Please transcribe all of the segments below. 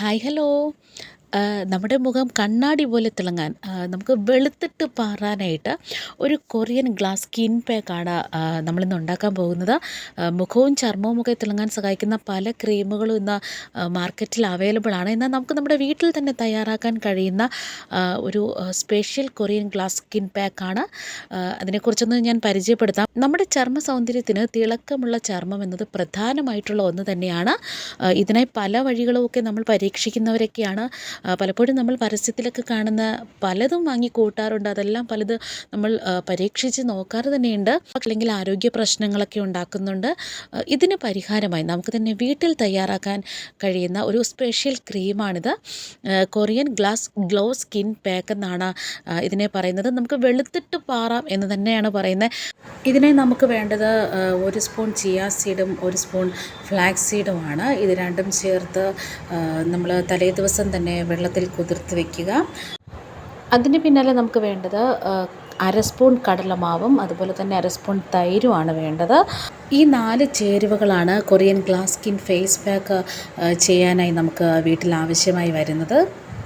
Hi hello ആ, നമ്മുടെ മുഖം കണ്ണാടി പോലെ തിളങ്ങാൻ നമുക്ക് വെളുത്തിട്ട് പാറാനായിട്ട് ഒരു കൊറിയൻ ഗ്ലാസ് സ്കിൻ പാക്കാണ് നമ്മളിന്ന് ഉണ്ടാക്കാൻ പോകുന്നത്. മുഖവും ചർമ്മവും ഒക്കെ തിളങ്ങാൻ സഹായിക്കുന്ന പല ക്രീമുകളും ഇന്ന് മാർക്കറ്റിൽ അവൈലബിൾ ആണ്. എന്നാൽ നമുക്ക് നമ്മുടെ വീട്ടിൽ തന്നെ തയ്യാറാക്കാൻ കഴിയുന്ന ഒരു സ്പെഷ്യൽ കൊറിയൻ ഗ്ലാസ് സ്കിൻ പാക്കാണ്. അതിനെക്കുറിച്ചൊന്ന് ഞാൻ പരിചയപ്പെടുത്താം. നമ്മുടെ ചർമ്മ സൗന്ദര്യത്തിന് തിളക്കമുള്ള ചർമ്മം എന്നത് പ്രധാനമായിട്ടുള്ള ഒന്ന് തന്നെയാണ്. ഇതിനായി പല വഴികളുമൊക്കെ നമ്മൾ പരീക്ഷിക്കുന്നവരൊക്കെയാണ്. പലപ്പോഴും നമ്മൾ പരസ്യത്തിലൊക്കെ കാണുന്ന പലതും വാങ്ങി കൂട്ടാറുണ്ട്. അതെല്ലാം പലത് നമ്മൾ പരീക്ഷിച്ച് നോക്കാറ് തന്നെയുണ്ട്. അല്ലെങ്കിൽ ആരോഗ്യ പ്രശ്നങ്ങളൊക്കെ ഉണ്ടാക്കുന്നുണ്ട്. ഇതിന് പരിഹാരമായി നമുക്ക് തന്നെ വീട്ടിൽ തയ്യാറാക്കാൻ കഴിയുന്ന ഒരു special ക്രീമാണിത്. Korean glass glow skin pack എന്നാണ് ഇതിനെ പറയുന്നത്. നമുക്ക് വെളുത്തിട്ട് പാറാം എന്ന് തന്നെയാണ് പറയുന്നത്. ഇതിനെ നമുക്ക് വേണ്ടത് ഒരു സ്പൂൺ ചിയാ സീഡും ഒരു സ്പൂൺ ഫ്ലാക്സ് സീഡുമാണ്. ഇത് രണ്ടും ചേർത്ത് നമ്മൾ തലേ ദിവസം തന്നെ വെള്ളത്തിൽ കുതിർത്ത് വയ്ക്കുക അതിന് പിന്നാലെ നമുക്ക് വേണ്ടത് അര സ്പൂൺ കടലമാവും അതുപോലെ തന്നെ അര സ്പൂൺ തൈരുമാണ് വേണ്ടത്. ഈ നാല് ചേരുവകളാണ് Korean glass skin face pack ചെയ്യാനായി നമുക്ക് വീട്ടിൽ ആവശ്യമായി വരുന്നത്.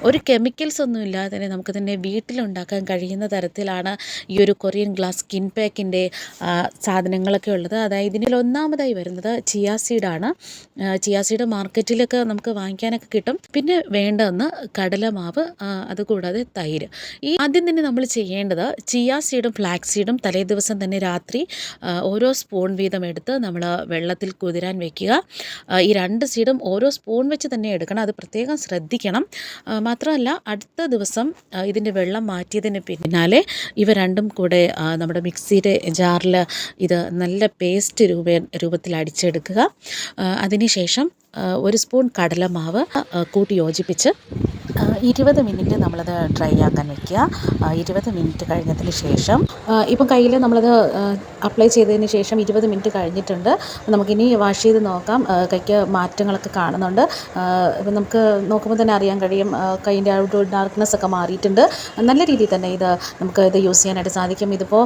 ഒരു കെമിക്കൽസ് ഒന്നും ഇല്ലാതെ തന്നെ നമുക്ക് തന്നെ വീട്ടിലുണ്ടാക്കാൻ കഴിയുന്ന തരത്തിലാണ് ഈ ഒരു കൊറിയൻ ഗ്ലാസ് സ്കിൻ പാക്കിന്റെ സാധനങ്ങളൊക്കെ ഉള്ളത്. അതായത് ഇതിൽ ഒന്നാമതായി വരുന്നത് ചിയാ സീഡാണ് ചിയാ സീഡ് മാർക്കറ്റിലൊക്കെ നമുക്ക് വാങ്ങിക്കാനൊക്കെ കിട്ടും. പിന്നെ വേണ്ടതെന്ന് കടലമാവ് അതുകൂടാതെ തൈര്. ഈ ആദ്യം തന്നെ നമ്മൾ ചെയ്യേണ്ടത് ചിയാ സീഡും തലേ ദിവസം തന്നെ രാത്രി ഓരോ സ്പൂൺ വീതം എടുത്ത് നമ്മൾ വെള്ളത്തിൽ കുതിരാൻ വെക്കുക. ഈ രണ്ട് സീഡും ഓരോ സ്പൂൺ വെച്ച് തന്നെ എടുക്കണം. അത് പ്രത്യേകം ശ്രദ്ധിക്കണം. മാത്രമല്ല അടുത്ത ദിവസം ഇതിന്റെ വെള്ളം മാറ്റിയതിന് പിന്നാലെ ഇവ രണ്ടും കൂടെ നമ്മുടെ മിക്സിയുടെ ജാറിൽ ഇത് നല്ല പേസ്റ്റ് രൂപ രൂപത്തിൽ അടിച്ചെടുക്കുക. അതിനുശേഷം ഒരു സ്പൂൺ കടലമാവ് കൂട്ടി യോജിപ്പിച്ച് ഇരുപത് മിനിറ്റ് നമ്മളത് ഡ്രൈ ആക്കാൻ വയ്ക്കുക ഇരുപത് മിനിറ്റ് കഴിഞ്ഞതിന് ശേഷം ഇപ്പം കയ്യിൽ നമ്മളത് അപ്ലൈ ചെയ്തതിന് ശേഷം ഇരുപത് മിനിറ്റ് കഴിഞ്ഞിട്ടുണ്ട്. നമുക്കിനി വാഷ് ചെയ്ത് നോക്കാം. കൈക്ക് മാറ്റങ്ങളൊക്കെ കാണുന്നുണ്ട്. ഇപ്പം നമുക്ക് നോക്കുമ്പോൾ തന്നെ അറിയാൻ കഴിയും കൈന്റെ ആ ഡാർക്ക്നെസ് ഒക്കെ മാറിയിട്ടുണ്ട്. നല്ല രീതിയിൽ തന്നെ ഇത് നമുക്ക് ഇത് യൂസ് ചെയ്യാനായിട്ട് സാധിക്കും. ഇതിപ്പോൾ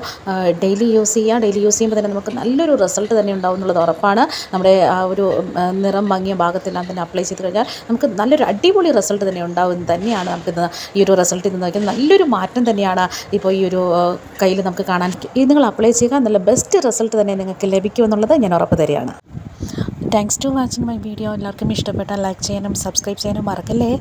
ഡെയിലി യൂസ് ചെയ്യാം. ഡെയിലി യൂസ് ചെയ്യുമ്പോൾ തന്നെ നമുക്ക് നല്ലൊരു റിസൾട്ട് തന്നെ ഉണ്ടാവും എന്നുള്ളത് ഉറപ്പാണ്. നമ്മുടെ ആ ഒരു നിറം ഭംഗിയ ഭാഗത്തെല്ലാം തന്നെ അപ്ലൈ ചെയ്ത് കഴിഞ്ഞാൽ നമുക്ക് നല്ലൊരു അടിപൊളി റിസൾട്ട് തന്നെ ഉണ്ടാവും തന്നെയാണ് നമുക്ക് ഈ ഒരു റിസൾട്ടിൽ നിന്ന് നോക്കിയാൽ നല്ലൊരു മാറ്റം തന്നെയാണ് ഇപ്പോൾ ഈ ഒരു കയ്യിൽ നമുക്ക് കാണാൻ ഇത് നിങ്ങൾ അപ്ലൈ ചെയ്യുക. നല്ല ബെസ്റ്റ് റിസൾട്ട് തന്നെ നിങ്ങൾക്ക് ലഭിക്കുമെന്നുള്ളത് ഞാൻ ഉറപ്പ് തരികയാണ്. Thanks to watching my video എല്ലാവർക്കും ഇഷ്ടപ്പെട്ടാൽ ലൈക്ക് ചെയ്യാനും സബ്സ്ക്രൈബ് ചെയ്യാനും മറക്കല്ലേ?